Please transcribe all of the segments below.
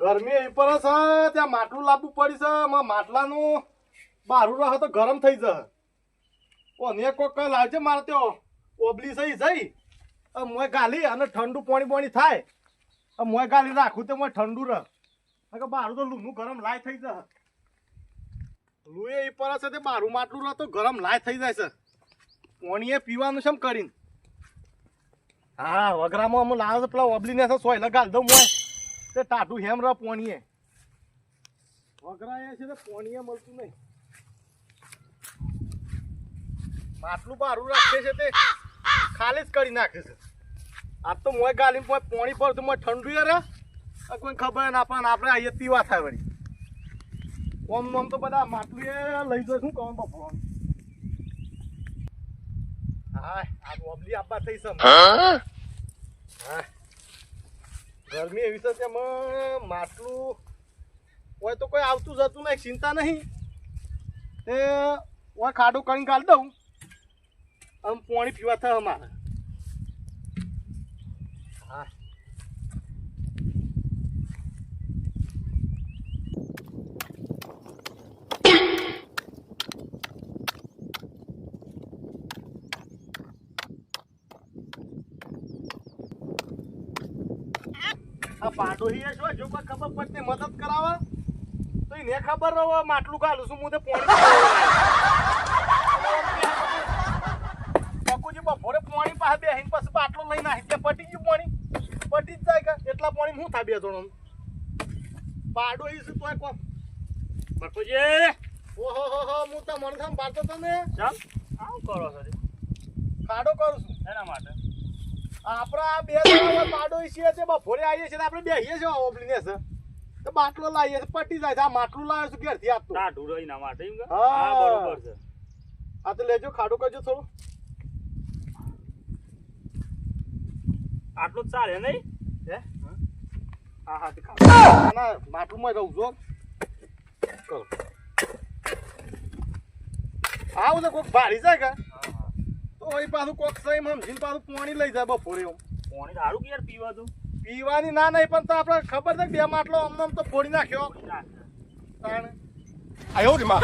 ગરમી એ પર છે, ત્યાં માટલું લાવવું પડી છે માટલાનું બારું રહે તો ગરમ થઈ જશે. કોને કોક લાવજે મારે ત્યાં ઓબલી સહી જઈ મોય ગાલી અને ઠંડુ પાણી પાણી થાય. મોય ગાલી રાખું તો મોય ઠંડુ રહ. કે બારું તો લૂનું ગરમ લાય થઈ જશે. લુએ એ પર છે તે બારું માટલું રહ તો ગરમ લાય થઈ જાય છે. પોણીએ પીવાનું છે એમ કરીને. હા વગરામાં અમે લાવે પેલા ઓબલીને છે સોય લગાડ દઉં મોય તે ટાટું હેમ રહ પોણીએ. વગરાએ છે તે પોણીએ મળતું નહીં. માટલું બારું રાખે છે તે, ખાલી જ કરી નાખે છે. આજ તો મોય ગાલીમ કોઈ પોણી પર મોય ઠંડુ રે. આ કોઈ ખબર ના પણ આપણે અહીંયા પીવા થાય વળી. ઓમ ઓમ તો બધા માટલું એ લઈ જશે કહું બપોર હા આ ઓબલી આપવા થઈ સમ હા. ગરમી એવી છે કે માટલું હોય તો કોઈ આવતું જતું નહીં, ચિંતા નહીં. તે હોય ખાડું કરીને ગાળ દઉં. આમ પાણી પીવા થાય અમારે હા આ પાડોહી એ જો કોઈ ખબર પડતી મદદ કરાવે. તો એને ખબર રહો માટલું ગાલું છું હું તે પોણી પકુજી બપોરે પોણી પાસે બેહીને પછી બાટલો લઈને આવી ત્યાં પટી ગયું પોણી? પટી જ જાય કે? એટલા પોણી હું થાય બે જણો એ શું તોય કોણ બકુજી ઓહો હો હો હું તો થમ પાડતો તો ને. ચાલ. આવું કરો સર. ખાડો કરું છું. એના માટે. આપણા બે પાડોહી છીએ તે બપોરે આવીએ છીએ આપણે બેસીએ છીએ ઓબલીને છે. તો બાટલો લાવીએ છીએ પટી જાય છે. આ માટલું લાવ્યો છું ઘેરથી આપતો ટાઢું રહી ના માટે હા. બરોબર છે. આ તો લેજો ખાડો કરજો થોડું. આટલું જ ચાલે નહીં? હે? હા હા ખાડો ના, માટલું માટલુંમાં રહું છું કરો. આવું તો કોક ભારી જાય કે? વળી પાછું કોક સહી સમજીને પાછું પાણી લઈ જાય બપોરે એમ. પાણી સારું કે યાર પીવા તું પીવાની ના નહીં પણ તો આપણે ખબર છે કે બે માટલો આમ આમ તો ફોડી નાખ્યો. તાણે. આયો રે માં?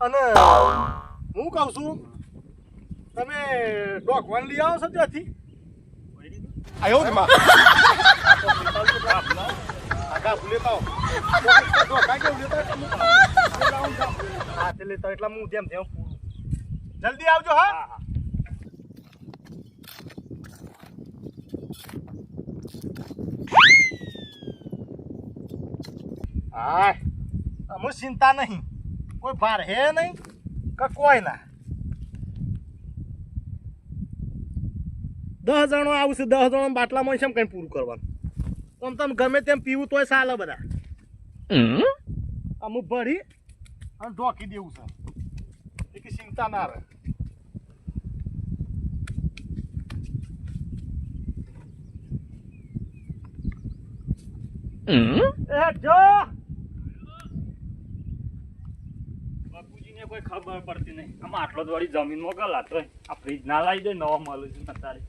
અને હું કહું છું તમે ડોકવાન લઈ આવો છો ત્યાંથી? આયો રે માં? લેતા એટલે હું જેમ જેમ પૂરું જલ્દી આવજો હા? હા અમુ ચિંતા નહીં. કોઈ ભાર હે નહીં કે કોઈ ના. દસ જણો આવશે દસ જણો બાટલામાં છે કઈ પૂરું કરવાનું. આમ તમે ગમે તેમ પીવું તોય ચાલે બધા. અમુક ભરી અને ઢોકી દેવું છે. કે ચિંતા ના રહે. એ જો! બાપુજીને કોઈ ખબર પડતી નહીં. આમ આટલો જ વળી જમીનમાં ગલાત આ ફ્રીજ ના લાવી દે નવા મળે છે અત્યારે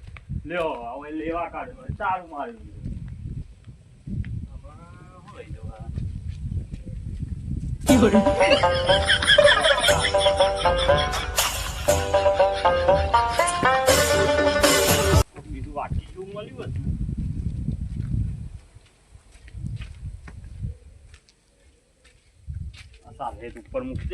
લ્યો હવે લેવા કાઢ્યો. ચાલુ માર્યું આમાં હું લઈ જવા સાહેબ ઉપર મૂકી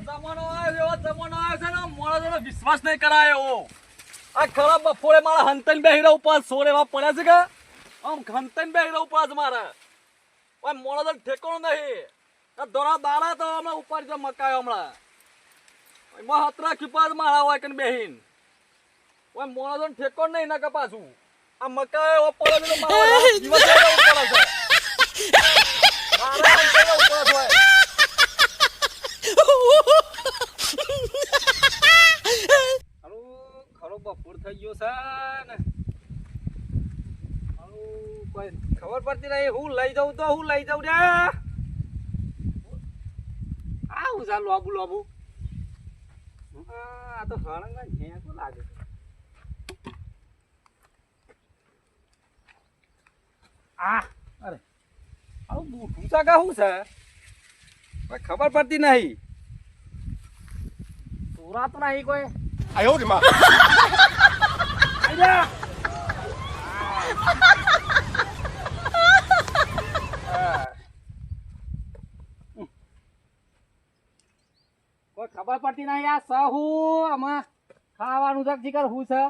જમાનો આવ્યો જમાનો આવ્યો છે ને મોડો વિશ્વાસ નહીં કરાય. આ ખરા બપોરે મારા હંતન બેહીરા ઉપર સોર એવા પડ્યા છે કે? આમ હંતન બેહીરા ઉપર જ મારે. ઓય મોડા તો ઠેકાણું નહીં. આ દોરા દાડા તો હમણાં ઉપર જો મકાયો હમણાં. ઓયમાં હતરા ખીપા જ મારા હોય કે બેહીન. ઓય મોડા તો ઠેકાણું નહીં ના કે પાછું. આ મકાઈ એવો પડે છે તો મારો દિવસ ઉપર છે મારા ઉપર એવો પડે છે ઓય. હારું, ખરો બપોર થઈ ગયો છે ને. ખબર પડતી નહીં, હું લઈ જાઉં તો હું લઈ જાઉં રે. આવું આ લોબુ લોબુ. આ તો હળંગા ઝેકો લાગે આ, અરે, આવું બૂઠું છે કે શું છે? ખબર પડતી નહીં. ચોરા તો નહીં કોઈ. 哎呦我的妈！ આઈ જા. આ. કોઈ ખબર પડતી નહીં આ સહુ આમાં ખાવાનું છે જીકર હું છે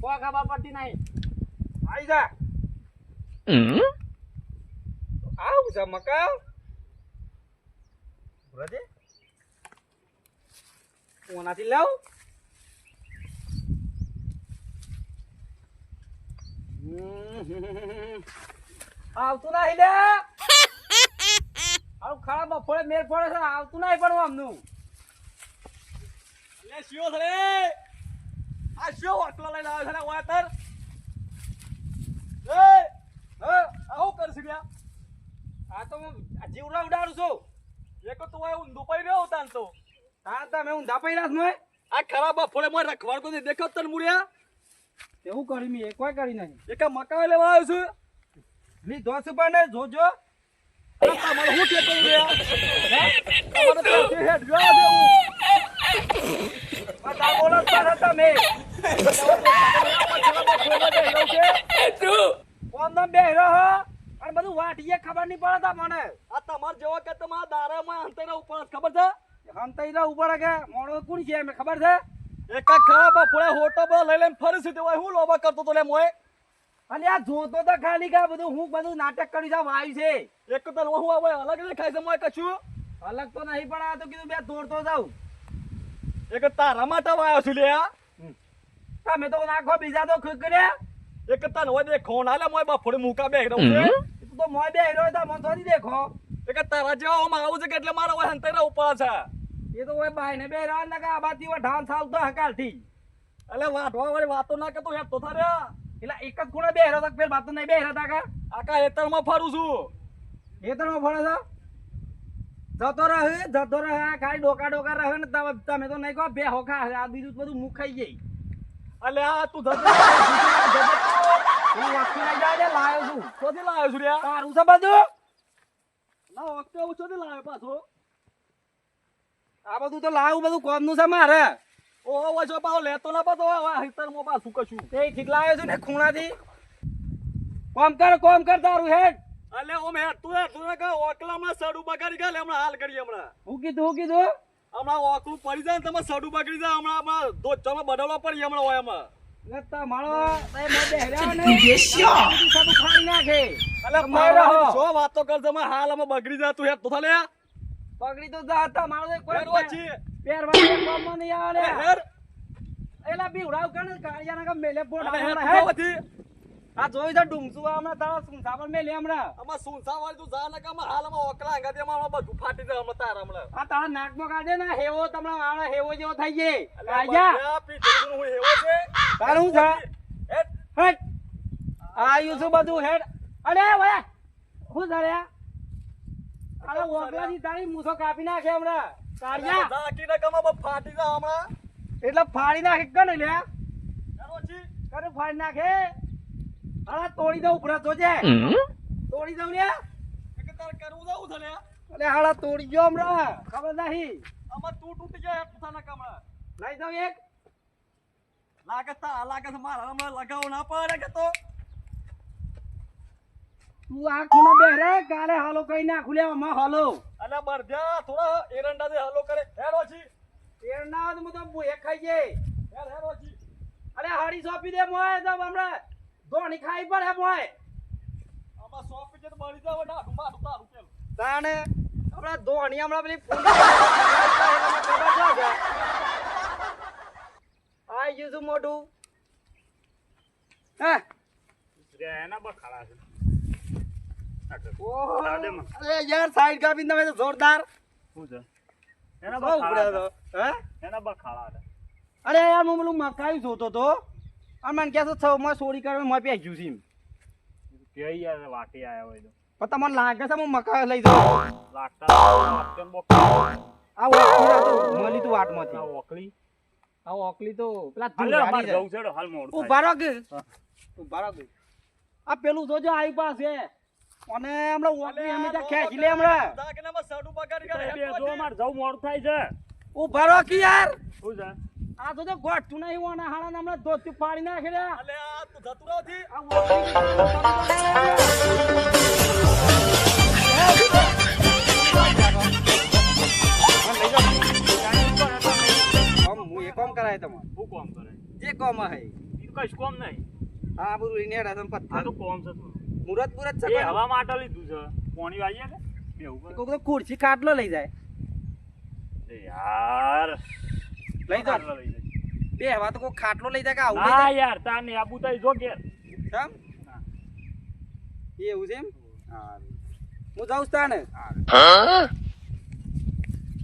કોઈ ખબર પડતી નહીં આઈ જા આવું છે મકા બરાજે કોનાથી લાવ આવતું નહીં લે. આવું ખરા બપોરે મેર પડે છે આવતું નહીં પણ આમનું. લે શિયો રે. આ શિયો વાટલો લઈને આવ્યો છે ને વાતર. એ હા આવું કરશું લ્યા? આ તો હું જીવડા ઉડાડું છું. એક તો હું પડી રહ્યો તાન તો હા તમે ઊંધા રહ્યા છો આ ખરા બપોરે મોય રખવાડતો દેખાત તને મુડ્યા એવું કરી મેં એકવાર કરી નહીં એક મકાઈ લેવા આવ્યો છું. લી દોસ પણ જોજો તમારે હું કે કરી રહ્યા તમારે તો તે હેડ ગયો દેવું આ બોલો તારા તમે કોણ નામ બે રહ્યો અને બધું વાટીએ ખબર નહીં પડે તા મને. આ તમાર જેવો કે તમારા દારામાં અંતરા ઉપર ખબર છે? અંતરા ઉપર કે મોણો કોણ છે એમ ખબર છે? એક ખરાબ ફોડે હોટો પર લઈ લઈને ફરી સીધો હોય હું લોબા કરતો તો લે મોય અને આ જોતો તો ખાલી કા બધું હું બધું નાટક કરી જા વાયુ છે. એક તો હું આવે અલગ દેખાય છે મોય કશું અલગ તો નહીં પણ આ તો કીધું બે દોડતો જાઉં. એક તારા માટે વાયો છું લે આ. તમે તો નાખો બીજા તો ખુદ કર્યા એક તન હોય દેખો ના લે મોય બફોડે મુકા બે છે તો મોય બે રહ્યો તો મન થોડી દેખો. એક તારા જેવા આમાં આવું છે કે એટલે મારા હોય હંતેરા ઉપર છે. એ તો ઓય બાય ને બે રાન લગા આબાથી હોય ઢાન થાવતો હકાલથી એટલે વાટવા વાળી વાતો ના કરતો તો થારે એટલે એક જ ખૂણે બે તક ફેર વાતો નહીં બે રહ્યા તાકા આકા હેતરમાં ફરું છું. હેતરમાં ફરે છે? જતો રહે જતો રહે ખાલી ડોકા ડોકા રહે ને તમે તમે તો નહીં કહો બે હોખા આ બીજું બધું મુખ ખાઈ ગઈ. અલે આ તું જતો હું વસ્તુ લઈ જાય લાયો છું. કોથી લાયો છું રે તારું છે બધું? ના વખતે ઓછો ચોથી લાવ્યો પાછો. આ બધું તો લાવું બધું કોમનું છે મારે. ઓ વછો પાવ લેતો ના આ હિતર મો પાછું કશું. તે ઠીક લાવ્યો છું ને ખૂણાથી. કોમ કર કોમ કર તારું હેડ. અલે ઓ મે તું એ તું કે ઓકલામાં સડું બગાડી ગયા હમણાં હાલ કરી હમણાં. હું કીધું હું કીધું? હમણાં ઓકલું પડી જાય ને તમે સડું બગડી જાય હમણાં હમણાં દોચામાં બદલવા પડી હમણાં હોય એમાં શું વાતો કર અમે હાલ અમે બગડી જાય તું હેડ તો થાલે. બગડી તો જા તા મારો કોઈ પહેરવા કામમાં નહીં આવે. એલા બીવડાવ કણ કાળિયાના કા મેલે પોડા હેડ આ જોઈ તો ડુંગસુ હમણાં તારા સુનસા પર મેલે હમણાં. અમાર સુનસા વાળી તું જા ના કામ હાલમાં ઓકલા અંગાતી અમાર બધું ફાટી જાય હમણા તારા હમણાં. આ તારા નાકમાં કાઢે ને હેવો તમને આણે હેવો જેવો થઈ જાય. કાળિયા પીઠું હું હેવો છે? તારું છે હેડ. હટ આયુ છું બધું હેડ. અરે વયા હું ધર્યા અરે ઓકલાથી તારી મૂછો કાપી નાખે હમણાં. કાળિયા. ઝાકી રકમ કામ ફાટી જા હમણાં. એટલે ફાડી નાખે કને લ્યા કરે ફાડી નાખે. અરે તોડી દઉં તો જોજે. તોડી દઉં ને એક તાર કરવું દઉં છે ને અરે હાડા તોડી ગયો હમણાં. ખબર નહીં. આમાં તું તૂટી જાય પોતાના કમળા લઈ દઉં એક. લાગે તા લાગે મારા હમણાં લગાવ ના પડે કે તો. તું આ ખૂણો બે રે કાલે હાલો કઈ નાખું લે અમે હાલો. અને બરધ્યા થોડા એરંડા દે હાલો કરે. હેડ ઓછી એરંડા તો મતો બોય ખાઈ જે હેર હેડ ઓછી અરે હાડી સોંપી દે મોય તો હમણાં ધોણી ખાઈ પડે મોય. આમાં સોપી જે તો બળી જાવ ડાઢું મારું તારું કેમ તાણે હમણાં ધોણી હમણાં પેલી ગયું છું મોઢું. હે? તે એના બખાડા છે. અરે યાર સાઈડ કાપી તમે તો જોરદાર. શું છે? એના બહુ ઉપડ્યો તો. હે? એના. અરે યાર હું પેલું મકાઈ જોતો તો અને મને કહે છે માં સોરી કરવા મેં પેગ્યું છે એમ. કે યાર વાટી આયા હોય તો. પણ તમને લાગે છે હું મકાઈ લઈ જાઉં. લાગતા. આ ઓકલી તો મળી તું વાટમાંથી. આ ઓકલી? આ ઓકલી તો પેલા છે. હાલ મોડું ઊભા રહો ઊભા રહો આ પેલું જોજો આવી પાસે અને હમણાં ઓકલી અમે ત્યાં ખેંચી લે હમણાં દાગીનામાં સડું. એ બે જો માર જવું મોડું થાય છે ઊભા રહો કે યાર શું છે આ તો જો ગોઠતું નહીં ઓના હાડા હમણાં ધોતી પાડી નાખે રે અલે આ તું જતું રહો થી. હું એ કામ કરાય તમારે હું કોમ કરે જે કામ હે કશ કોમ નહીં આ બધું નેડા હશે પથ્થર તો કોમ છે. મુરત મુરત છે એ હવા માટે લીધું છે. પોણી વાઈએ કે? બેવું. કોક તો ખુરશી ખાટલો લઈ જાય. એ યાર. લઈ જા ખાટલો લઈ જાય. બે હવા તો કોઈ ખાટલો લઈ જાય કે આવું ના યાર તાર ને આબુ તઈ જો કે કેમ એવું છે એમ? હા હું જાઉં છું તાને.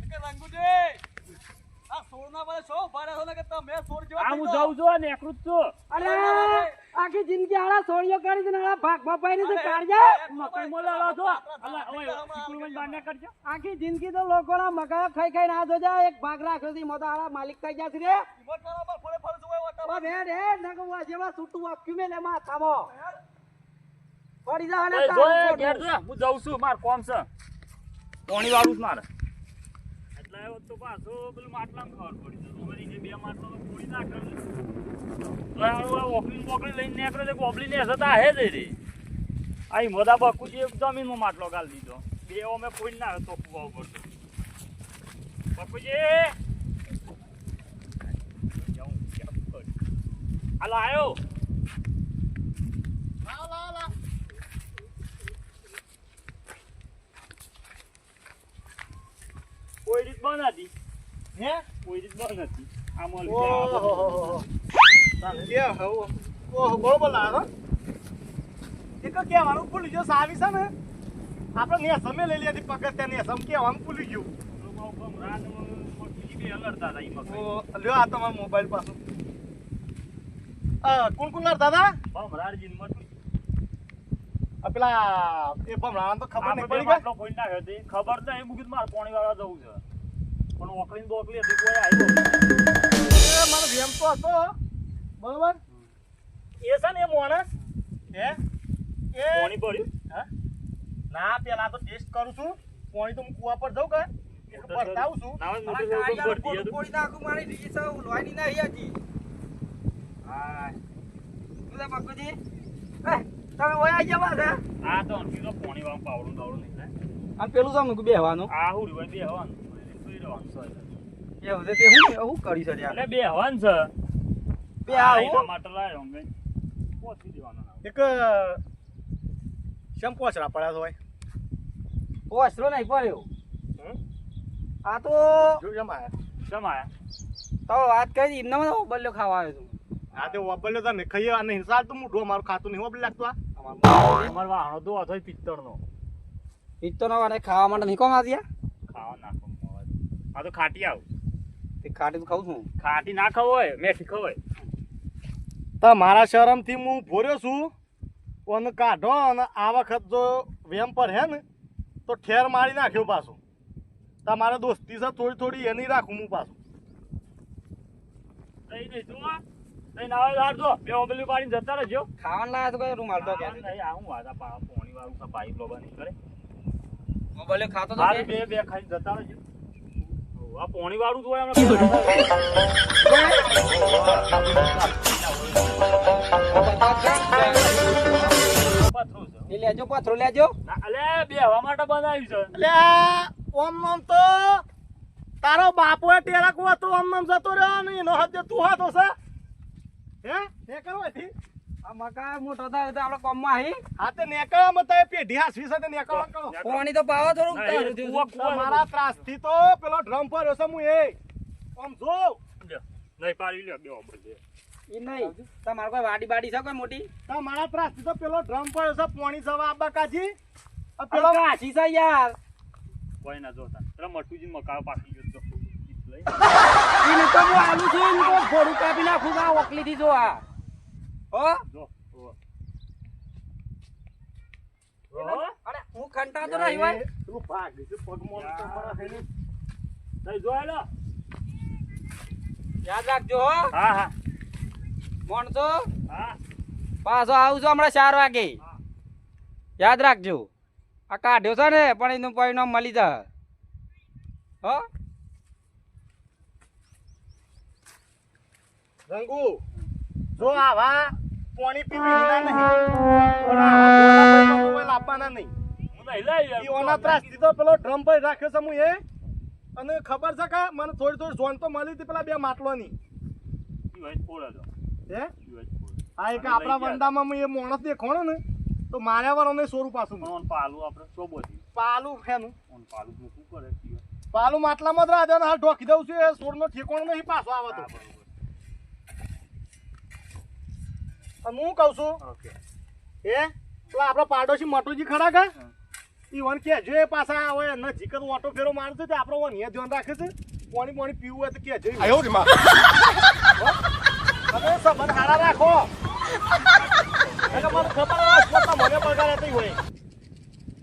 કે રંગુજી, આ સોળના બધા છો ઊભા રહો ને કે તમે સોળ જેવા આ હું જાઉં છું અને એકલું છું. અરે! આખી જિંદગી આળા સોળિયો કરી દે ને આળા ભાગ પાઈને તો કાઢજે મકાઈ આળા છો. અલા ઓય બાર ના કરજો. આખી જિંદગી તો લોકોના મકા ખાઈ ખાઈ ના જોજા એક ભાગ રાખ્યો છે મોટા આળા માલિક થઈ જશે રે. ઓ ભેડ હે નગવા જેવા છૂટું આપ્યું મેલે માથામાં પડી જા ને હું જઉં છું માર કોમ છે. પાણી વાળું જ મારે. એટલે તો પાછો પેલું માટલામાં ખબર પડી જશે બે માટલા તો ના કરે ઓકલી બોકલી લઈને નીકળે છે ગોબલી ને જતા હે? જ રે આ ઈ મોદા બકુજી એક જમીનમાં માટલો ગાલ દીધો બે અમે કોઈ ના તો કુવા ઉપર બકુજી. હાલો આયો કોઈ રીત બંધ હતી હે કોઈ રીત બંધ હતી આ મળી બરોબર લાગે એક કહેવાનું ભૂલી ગયો સાવી છે ને? આપણે ને સમય લઈ લીધી પગત ત્યાં ને સમ કહેવાનું ભૂલી ગયું. લ્યો આ તમારો મોબાઈલ પાછો. કોણ કોણ લડતા હતા? પેલા એ ભમરાણ તો ખબર નહીં પડી ગઈ ખબર તો એમ કીધું મારે પોણી વાળા જવું છે. પણ ઓકલી ને બોકલી હતી કોઈ આવ્યો મારો વેમ તો હતો. બરોબર? એ છે ને એ માણસ. હે? એ પાણી પડ્યું? હા? ના પેલા તો ટેસ્ટ કરું છું. પાણી તો હું કુવા પર જઉં કે બતાવું છું. પોડી નાખું મારી ડીજી સૌ લોહીની નહીં હતી. હા. બોલે બાપુજી. એ, તમે ઓય આઈ ગયા હા આ તો અંકી તો પોણી વાળું પાવડું નહીં. અને પેલું મૂક્યું બેહવાનું. આ હું રહ્યું, બે હવાનું. સુઈ રહેવાનું, છે. એવું છે તે હું હું કરી છે એટલે બે હવાનું છે. બે લાવ્યો અમે. પહોંચી દેવાનો ના. એક શમ પોચરા પડ્યા છે ભાઈ નહીં પડ્યો હમ? આ તો જમાયા એમ આયા શેમ આયા? તો વાત કરી એમને મને બલ્યો ખાવા આવ્યો આ તો વાપર્યો તો ને ખાઈએ અને હિસાબ તો મોઢું મારું ખાતું નહીં વાપરી લાગતું આ અમારો વાહણો તો હતો પિત્તળનો. પિત્તો ના ખાવા માટે નહીં કોમ આવ્યા ખાવા નાખો. આ તો ખાટી આવું તે ખાટી તો ખાઉં છું ખાટી ના ખવાય મેઠી ખવાય તો મારા શરમથી હું ભોર્યો છું. અને કાઢો અને આ વખત જો વેમ પર હે ને તો ઠેર મારી નાખ્યો પાછો. તમારે દોસ્તી છે થોડી થોડી એની રાખું હું પાછું. ખાતો તો બે બે ખાઈને જતા રહેજો. આ પોણી વાળું જ હોય પથરું છે. એ લેજો પાથરો લેજો. અલે બે હવા માટે બનાવ્યું છે. એટલે ઓમ નામ તો તારો બાપો ટેરક હતો ઓમ નામ જતો રહ્યો ને એનો હાથ તું હાથો છે હે? હે કરો મકા મોટો થાય તો આપણે કોમમાં આવી હા તે નેકળવા મતા પેઢી હાસવી સાથે નેકળવા કરો પાણી તો પાવા થોડું મારા ત્રાસથી તો પેલો ડ્રમ પર હશે હું એ આમ જો. નહીં પાડી લે બે ઓબલ બે. ઈ નહીં. તમારે કોઈ વાડી બાડી છે કોઈ મોટી? તમારા ત્રાસ ત્રાસથી તો પેલો ડ્રમ પર છે પોણી જવા આબા કાજી પેલો પેલો કાશી છે યાર. કોઈ ના જોતા. પેલા મટુજી મકાવ પાકી ગયો તો. લઈ ઈને તો હું આલું છું તો ભોરું કાપી નાખું આ ઓકલીથી જો આ. હો? અરે હું ખંટાતો નહીં હોય પેલું ભાગે છે? પગમાં તો મારા હેને. તઈ જો હેલો. યાદ રાખજો હો. હા હા. મોણસો હા. પાછો આવજો હમણાં ચાર વાગે. યાદ રાખજો. આ કાઢ્યો છે ને પણ એનું પરિણામ મળી જાય. હો? રંગુ. જો આવા પોણી પીવી હિના નહીં. પણ આવા ગોળા મોબાઈલ આપવાના નહીં. હું નહીં લઈ ઈ ઓના ત્રાસથી તો પેલો ડ્રમ પર રાખ્યો છે હું એ અને ખબર છે કે મને થોડી થોડી જોન તો મળી હતી પેલા બે માટલોની. હે. આ એક આપણા વંડામાં હું એ માણસ દેખોણો ને તો માર્યા વાળો સોરું પાછું પાલું આપણે શોભોથી પાલું ફેનું. ઓન પાલું શું કરે? પાલું માટલામાં જ રાજા હાલ ઢોકી દઉં છું એ સોરનો ઠેકોણ નહીં પાછો આવે તો હા, બરોબર. અને હું કહું છું. એ તો આપણા પાડોશી મટુજી ખરા કા? ઈ વન કે જો એ પાછા આવે ન જીકર ઓટો ફેરો મારશે તે આપણો વન એ ધ્યાન રાખે છે. પાણી પાણી પીવું હોય તો કે જો આયો રે માં તમે સંબંધ હારા રાખો. એટલે મને ખબર મને પગાર તઈ હોય.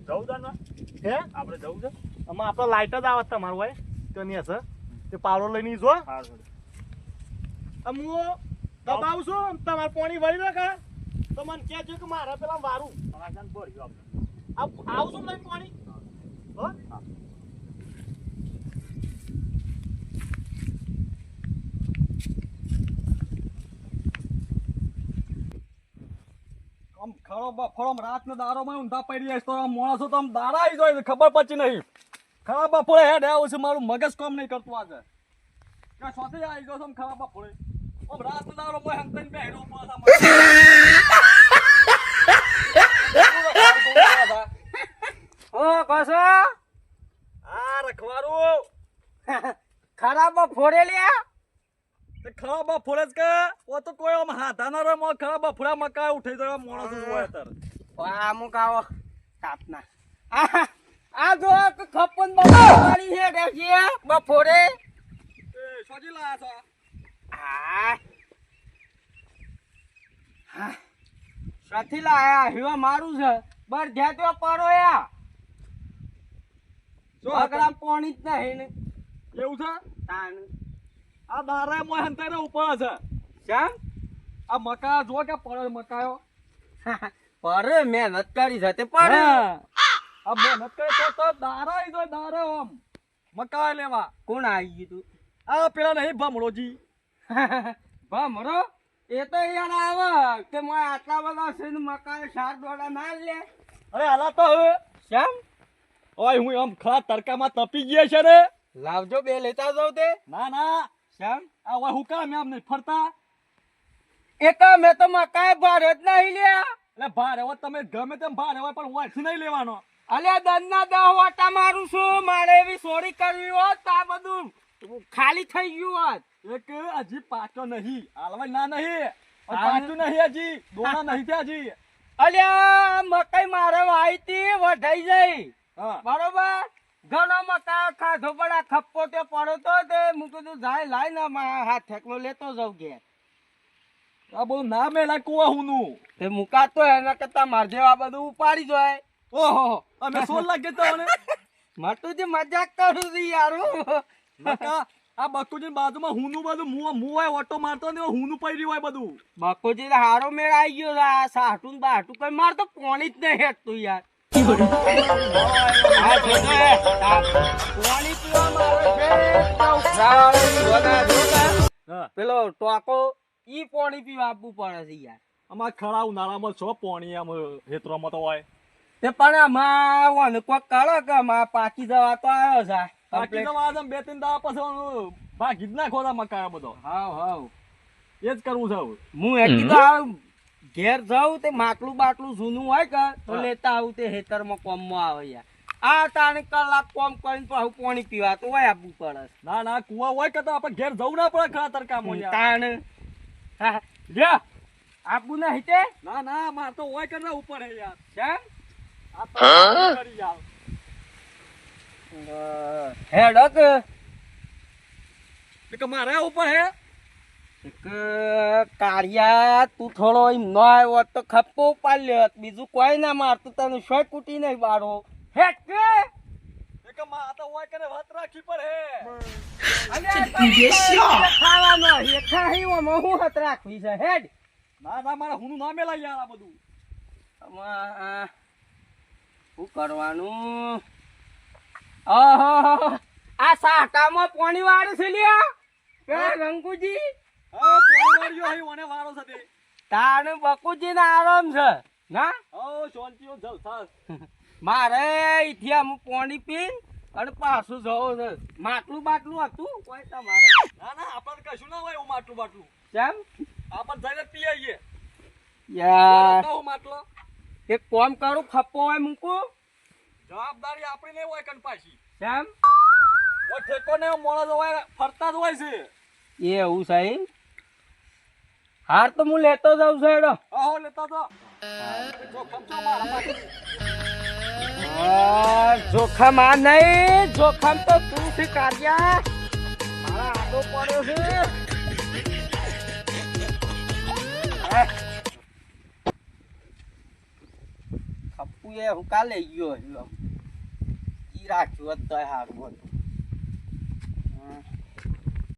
જવું તાન? હે? આપણે જવું છે? આમાં આપણે લાઈટ જ આવત તમારું હોય. તો નહીં હશે. તે પાવડો લઈને જો. હા હું દબાવું છું તમારે પાણી વળી રાખે તો મને કહેજો કે મારે પેલા વારું. સમાધાન ભર્યું આ આવું છું પાણી? હો? આમ ખરો બફળો રાતનો દારોમાં ઊંધા પડી જાય તો માણસો તો આમ દારા આવી જાય છે, ખબર પછી નહીં. ખરાબ બપોરે હેડ આવું છે મારું મગજ કામ નહીં કરતું આજે. સાથે આવી ગયો છે ખરાબ ખરા ખરાબ ફોડે લ્યા તે ખરા બપોરે જ કે ઓ તો કોઈ આમ હાથા ના રમો ખરા બફોરા મકા ઉઠી જાય માણસો જોયા તાર અમુક આવો તાપના આ જો આ ખપ્પન બપોરી છે દેખીએ બપોરે એ સોજી લાયા છો આ હા. સાથી આયા હિવા મારું છે. બર જ્યાં તો પડો યા જો બકરા પોણી જ નહીં ને. એવું છે? તાન આ દારા મોય હંતાઈને ઉપર છે. કેમ આ મકા જો કે પડે મકાયો પરે મહેનત કરી સાથે પડે. આ મહેનત કરે તો તો દારા ઈ તો દારા આમ. મકા લેવા. કોણ આવી ગયું તું? આ પેલા નહીં ભમરોજી. ભમરો? એ તો યાર આવે કે મોય આટલા બધા છે ને મકાઈ સાત દોડા ના લે. અરે હાલા તો હવે. શ્યામ? ઓય હું આમ ખરા તડકામાં તપી ગયા છે ને. લાવજો બે લેતા જાવ તે. ના ના. શ્યામ? આ ઓય હું કામ એમ નહીં ફરતા? એ તો મેં તો મકાઈ ભારે જ નહીં લ્યા. એટલે ભારે હોય તમે ગમે તેમ ભારે હોય પણ ઓયથી નહીં લેવાનો. અલ્યા દનના દહ વાટા મારું છું. મારે એવી સોરી કરવી હોત આ બધું ખાલી થઈ ગયું હોત. એક હજી પાકો નહીં. હાલવા ના નહીં. પાક્યું નહીં હજી. દોણા નહીં થયા હજી. અલ્યા મકાઈ મારે વાઈ તી વઢાઈ જઈ બરોબર? ઘણો મકા ખાધો પણ આ ખપ્પો તે પડો તો તે. હું કીધું જાય લાય ને મારા હાથ ઠેકલો લેતો જાઉં ઘેર. આ બહુ ના મેલા કુવા હુંનું તે મુકાતો એના કરતા માર જેવા બધું ઉપાડી જોય. ઓહો અમે સોલ લાગે તો મને. મટુજી મજાક કરું છું યારું મકા આ બકુજી બાજુમાં હુનું બધું મું મું હોય ઓટો મારતો ને હુંનું પડ્યું હોય બધું. બકુજી હારો મેળ આવી ગયો આ સાટું ને બાટું કઈ મારતો પોણી જ નહીં હેઠતું યાર. પેલો ટોકો ઈ પોણી પીવા આપવું પડે છે યાર. અમાર ખરા ઉનાળામાં છો પોણી આમ હેતરોમાં તો હોય. તે પણ વન કોક કરો કે આમાં પાકી જવા તો આવ્યો છે. બાકી તો બે ત્રણ દાવા પછી ભાગી જ નાખો તા મકા બધો. હાવ હાવ. એ જ કરવું છે હવે. હું એકી તો ઘેર જાઉં તે માટલું બાટલું જૂનું હોય કે તો લેતા આવું તે ખેતરમાં કોમમાં આવે યાર. આ તાણે કલાક કોમ કરીને પાછું પાણી પીવા તો હોય આપવું પડે. ના ના કુવા હોય કે તો આપણે ઘેર જવું ના પડે ખરાતર કામ હોય તાણે હા, જા આપું ના હિતે? ના ના માર તો ઓય કરવા ઉપર હે યાર. છે? આ તો કરી યાર. Head duck. કે મારા ઉપર હે? એક કાળિયા તું થોડો એમ ન આવ્યો હોત તો ખપ્પો પાડ્યો હોત. બીજું કોઈ ના મારતું. તને શોય કૂટી નહીં બારો હેડ કે? એ કે માં આ તો ઓય કરે વાત રાખી પર હે. ખાવાનો. હેઠા હી ઓમાં હું હત રાખવી છે? હેડ ના ના મારા હુંનું ના મેલા યાર આ બધું. શું કરવાનું? આ સાટામાં પાણી વાળું છે લ્યા. કે રંગુજી? હા પોણી વાળ્યો હે ઓને વારો છે તાણ બકુજી ને આરામ છે ના? ઓ શાંતિઓ જલસા મારે અહીંથી આમ પાણી પી અને પાછું જવું છે. માટલું બાટલું હતું? કોઈ તમારે? ના ના આપણને કશું ના હોય એવું માટલું બાટલું. કેમ? આપણ જઈને પી આવીએ યાર. માટલો? એક કામ કરું ખપ્પો હોય મૂકું? જવાબદારી આપણી નહીં હોય કન પાછી. કેમ? ઓ ઠેકો ને મોણસ હોય ફરતા જ હોય છે. એ એવું સાહેબ? હાર તો હું લેતો જાઉં છું એડો ઓહો લેતા તો. જોખમ આ નહીં જોખમ તો તું છે કાઢ્યા મારા આડો પડ્યો છે. ખપ્પુએ હું કાલે ગયો રાખ્યું હોત હારું હતું.